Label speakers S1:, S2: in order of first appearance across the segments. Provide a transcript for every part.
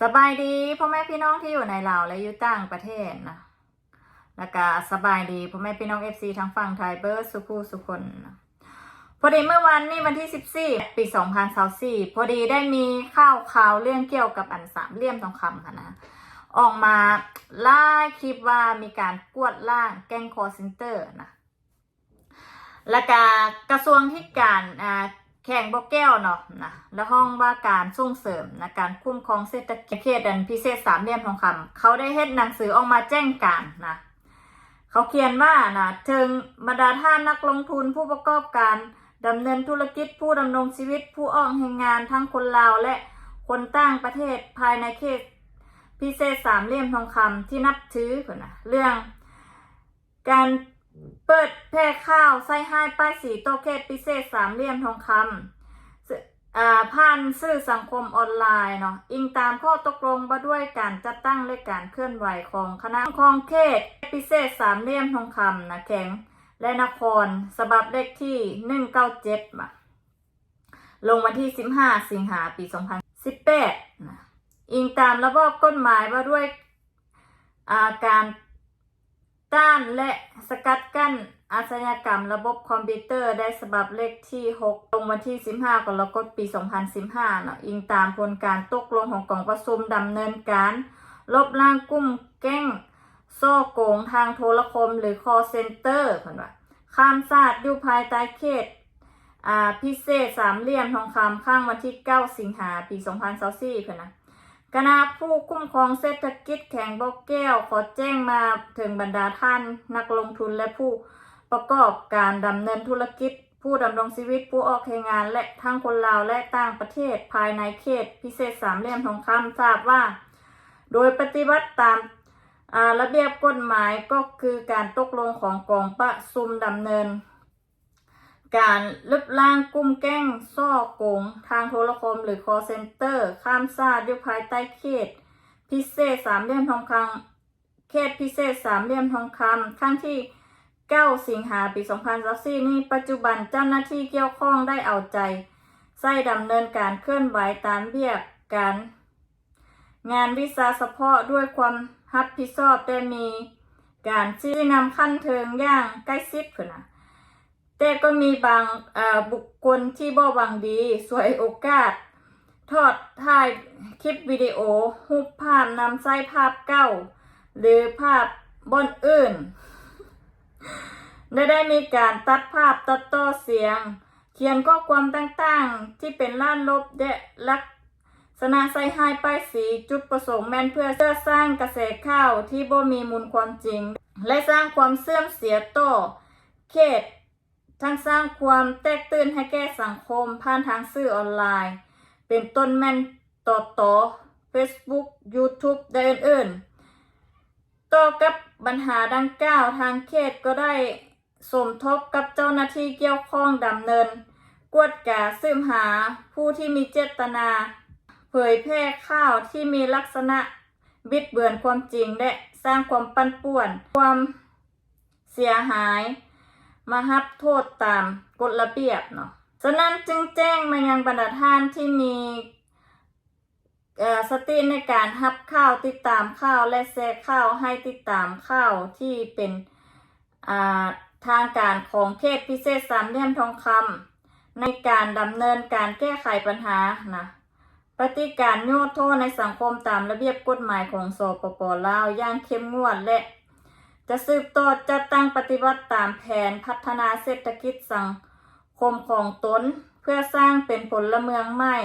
S1: สบายดีพ่อแม่พี่น้องที่อยู่ในลาวและอยู่ต่างประเทศนะแล้วก็สบายดีพ่อแม่พี่น้องเอฟซีทั้งฝั่งไทยเบิร์ดสุภูสุคนนะพอดีเมื่อวันนี้วันที่ 14 ปี 2024พอดีได้มีข่าวข่าวเรื่องเกี่ยวกับอันสามเหลี่ยมทองคำค่ะนะ ออกมาล่าคลิปว่ามีการกวดล่างแก๊งคอร์เซนเตอร์นะและกากระทรวงที่การอ่า แข่งบกแก้วเนาะนะและห้องว่าการส่งเสริมนะการคุ้มครองเศรษฐกิจเขตอันพิเศษสามเหลี่ยมทองคำเขาได้เฮ็ดหนังสือออกมาแจ้งการนะเขาเขียนว่านะถึงบรรดาท่านนักลงทุนผู้ประกอบการดำเนินธุรกิจผู้ดำรงชีวิตผู้ออกแรงงานทั้งคนลาวและคนต่างประเทศภายในเขตพิเศษสามเหลี่ยมทองคำที่นับถือนะเรื่อง การ เปิดแพร่ข้าวไส้ให้ป้ายสีโตเขตพิเศษสามเหลี่ยมทองคำผ่านสื่อสังคมออนไลน์เนาะอิงตามข้อตกลงมาด้วยการจัดตั้งและการเคลื่อนไหวของคณะคองเขตพิเศษสามเหลี่ยมทองคำนะแข็งและนครสบับเลขที่หนึ่งเก้าเจ็ดมาลงวันที่สิบห้าสิงหาปีสองพันสิบแปดนะอิงตามระบอบกฎหมายว่าด้วยาการ ต้านและสกัดกั้นอาชญากรรมระบบคอมพิวเตอร์ได้ฉบับเลขที่ 6 ลงวันที่ 15กรกฎาคมปี 2015เนาะอิงตามผลการตกลงของกองประชุมดำเนินการ ลบล้างกลุ่มแก๊งโซ่โกงทางโทรคมหรือ call center เพิ่นว่าข้ามชาติอยู่ภายใต้เขตอ่าพิเศษสามเหลี่ยมทองคำข้างวันที่ 9 สิงหาปี 2024เพิ่นนะ คณะผู้คุ้มครองเศรษฐกิจแข่งบอกแก้ว ขอแจ้งมาถึงบรรดาท่านนักลงทุนและผู้ประกอบการดำเนินธุรกิจ ผู้ดำรงชีวิตผู้ออกแรงงานและทั้งคนลาวและต่างประเทศภายในเขต พิเศษสามเหลี่ยมทองคำทราบว่า โดยปฏิบัติตามระเบียบกฎหมายก็คือการตกลงของกองประชุมดำเนิน การลึกล่างกลุ่มแก้งซ่อโกง ทางโทรคมหรือ call center ข้ามชาติอยู่ภายใต้เขต พิเศษสามเหลี่ยมทองคำเขตพิเศษสามเหลี่ยมทองคำขั้นที่ 9 สิงหาปี 2024นี้ปัจจุบันเจ้าหน้าที่เกี่ยวข้องได้เอาใจ ใส่ดำเนินการเคลื่อนไหวตามเบียกการ งานวิสาเฉพาะด้วยความรับผิดชอบได้มี การชี้นำขั้นเทิงย่างใกล้ชิดเพื่นนะ แต่ก็มีบางบุคคลที่บ่หวังดีสวยโอกาส ทอดถ่ายคลิปวิดีโอรูปภาพนำใส่ภาพเก่า หรือภาพบนอื่นได้ได้มีการตัดภาพตัดต่อเสียง เขียนข้อความต่างๆ ที่เป็นล้านลบและลักษณะใส่หายป้ายสีจุดประสงค์แม่นเพื่อสร้างกระแสข่าวที่บ่มีมูลความจริง และสร้างความเสื่อมเสียต่อเขต ทั้งสร้างความแตกตื่นให้แก่สังคมผ่านทางสื่อออนไลน์ เป็นต้นแม่นต่อต่อ Facebook YouTube ได้อื่นๆ ต่อกับปัญหาดังกล่าวทางเขตก็ได้สมทบกับเจ้าหน้าที่เกี่ยวข้องดำเนิน กวดกาสืบหาผู้ที่มีเจตนา เผยแพร่ข่าวที่มีลักษณะบิดเบือนความจริงและสร้างความปั่นป่วน ความเสียหาย มาฮับโทษตามกฎระเบียบเนาะฉะนั้นจึงแจ้งมายังบรรดาท่านที่มีสติในการฮับข่าวติดตามข่าวและแชร์ข่าวให้ติดตามข่าวที่เป็นทางการของเขตพิเศษสามเหลี่ยมทองคำในการดำเนินการแก้ไขปัญหานะปฏิการโยโทษในสังคมตามระเบียบกฎหมายของสปปลาวอย่างเข้มงวดและ จะสืบต่อจัดตั้งปฏิบัติตามแผนพัฒนาเศรษฐกิจสังคมของตน เพื่อสร้างเป็นผลเมืองใหม่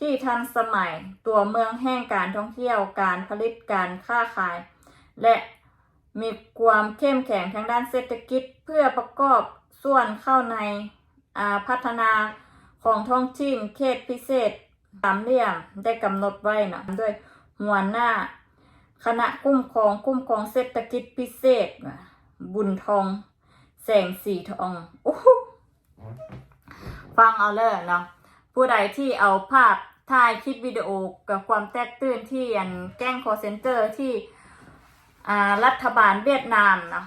S1: ที่ทันสมัยตัวเมืองแห่งการท่องเที่ยวการผลิตการค้าขาย และมีความเข้มแข็งทางด้านเศรษฐกิจเพื่อประกอบส่วนเข้าในาพัฒนาของท้องถิ่นเขตพิเศษสามเหลี่ยมได้กำหนดไว้นะด้วยหัวหน้า คณะคุ้มครองคุ้มครองเศรษฐกิจพิเศษน่ะบุญทอง แสงสีทองโอ้โหฟังเอาเลยเนาะผู้ใดที่เอาภาพถ่ายคลิปวิดีโอกับความแตกตื่นที่อันแกล้งคอเซนเตอร์ที่อ่ารัฐบาลเวียดนามเนาะ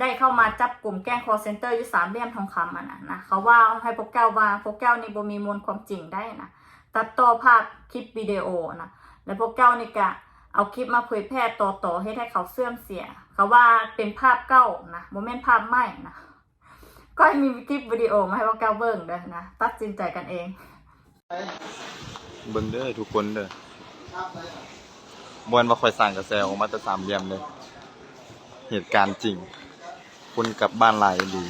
S1: ได้เข้ามาจับกลุ่มแกล้งคอเซนเตอร์อยู่สามเหลี่ยมทองคำอะนะนะเขาว่าให้พวกแก้วว่าพวกแก้วนี่บ่มีมูลความจริงได้นะตัดต่อภาพคลิปวิดีโอนะแล้วพวกเจ้านี่กะ เอาคลิปมาเผยแพร่ต่อๆให้ให้เขาเสื่อมเสีย เขาว่าเป็นภาพเก่านะโมเมนต์ภาพใหม่นะก็ให้มีคลิปวิดีโอมาให้พวกเจ้าเบิ่งเด้อนะตัดสินใจกันเอง
S2: เบิ่งเด้อทุกคนเด้อมวนว่าคอยสร้างกระแสออกมาแต่สามเหลี่ยมเลยเหตุการณ์จริงคนกลับบ้านหลายดี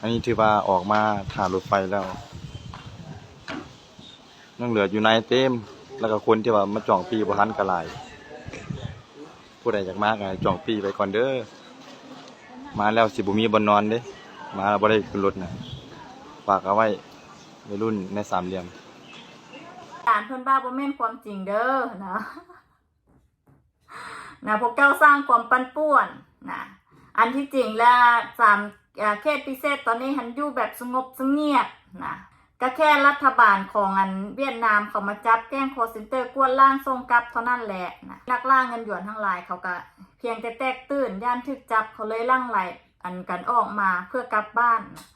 S2: อันนี้ถือว่าออกมาถ่ารถไฟแล้วยังเหลืออยู่ในเต็ม แล้วก็คนที่ว่ามาจองปีบ่ทันก็หลาย ผู้ใดอยากมาก็ให้จองปีไปก่อนเด้อมาแล้วสิบ่มีบ่นนอนเด้ มาแล้วบ่ได้ขึ้นรถนะฝากเอาไว้วัยรุ่นในสามเหลี่ยม
S1: การเพื่อนบ้าบ่แม่นความจริงเด้อนะนะพวกเจ้าสร้างความปั่นป่วนนะอันที่จริงแล้วสามอ่าเขตพิเศษตอนนี้หันอยู่แบบสงบสงเงียบนะ ก็แค่รัฐบาลของอันเวียดนามเขามาจับแกล้งโคเซนเตอร์กวนล่างทรงกับเท่านั้นแหละนะนักล่างเงินหยวนทั้งหลายเขาก็เพียงแต่แตกตื่นย่านทึกจับเขาเลยล่างไหลอันกันออกมาเพื่อกลับบ้านนะ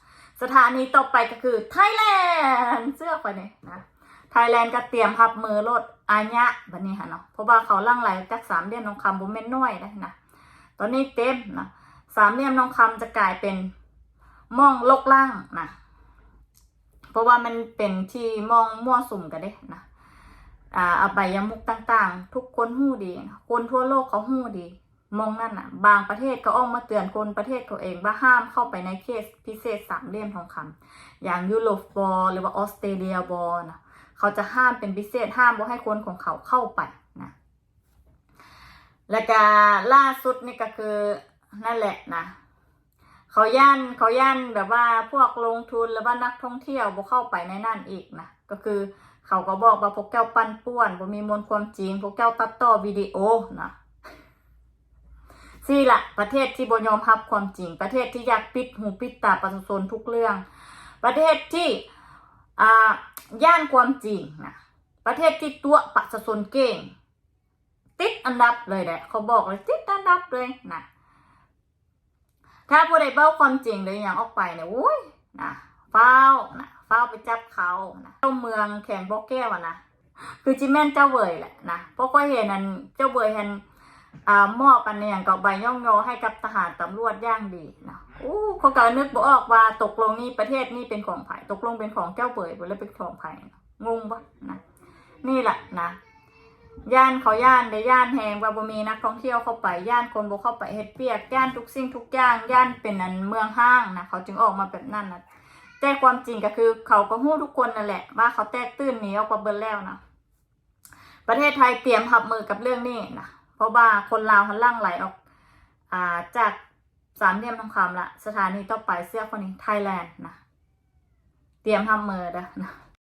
S1: สถานีต่อไปก็คือไทยแลนด์เสื้อไปเนี่ยนะไทยแลนด์ก็เตรียมรับมือรถอาญะบัดนี้ค่ะเนาะเพราะว่าเขาล่างไหลจากสามเหลี่ยมทองคำบุแม่นน้อยนะนะตอนนี้เต็มนะสามเหลี่ยมทองคำจะกลายเป็นม่องลกล่างนะ เพราะว่ามันเป็นที่มองมั่วสุมกันเด้นะอ่าอบายมุกต่างๆ ทุกคนหู้ดี คนทั่วโลกเขาหู้ดี มองนั่นน่ะ บางประเทศก็ออกมาเตือนคนประเทศเขาเองว่าห้ามเข้าไปในเขตพิเศษสามเหลี่ยมทองคำอย่างยุโรปบอลหรือว่าออสเตรเลียบอลนะเขาจะห้ามเป็นพิเศษห้ามบ่ให้คนของเขาเข้าไปนะแล้วก็ล่าสุดนี่ก็คือนั่นแหละนะ เขาย่านเขาย่านแบบว่าพวกลงทุนหรือว่านักท่องเที่ยวบ่เข้าไปในนั่นอีกนะก็คือเขาก็บอกว่าพวกเจ้าปั้นป่วนบ่มีมวลความจริง พวกเจ้าตัดต่อวิดีโอนะสี่ละประเทศที่บ่ยอมรับความจริง ประเทศที่อยากปิดหูปิดตาประชาชนทุกเรื่อง ประเทศที่อ่าย่านความจริงนะประเทศที่ตัวประชาชนเก่ง ติดอันดับเลยแหละเขาบอกเลยติดอันดับเลยนะ ถ้าผู้ใดเบ้าความจริงเลยอย่างออกไปเนี่ยโอ้ยนะเฝ้านะเฝ้าไปจับเขานะเจ้าเมืองแข่งบกแก้วะนะคือจิแม่นเจ้าเวยแหละนะเพราะก็เห็นอันเจ้าเวยเห็นอ่ามอบอันเนี่ยกับใบย่องโยให้กับทหารตำรวจย่างดีนะอู้เขาก็นึกบ่ออกว่าตกลงนี่ประเทศนี่เป็นของไผ่ตกลงเป็นของเจ้าเบยบ่แล้วเป็นของไผ่งงปะนะนี่แหละนะ ย่านเขาย่านได้ย่านแหงว่าบมีนักท่องเที่ยวเข้าไปย่านคนบ่เข้าไปเฮ็ดเปียกย่านทุกสิ่งทุกอย่างย่านเป็นอันเมืองห้างนะเขาจึงออกมาแบบนั้นนะแต่ความจริงก็คือเขาก็ฮู้ทุกคนนั่นแหละ ว่าเขาแตกตื่นหนีออกมาเบิดแล้วนะประเทศไทยเตรียมรับมือกับเรื่องนี้นะเพราะว่าคนลาวหันล่างไหลออกอ่าจากสามเหลี่ยมทองคำละสถานีต่อไปเสื้อคนนี้ไทยแลนด์นะเตรียมทำมือนะ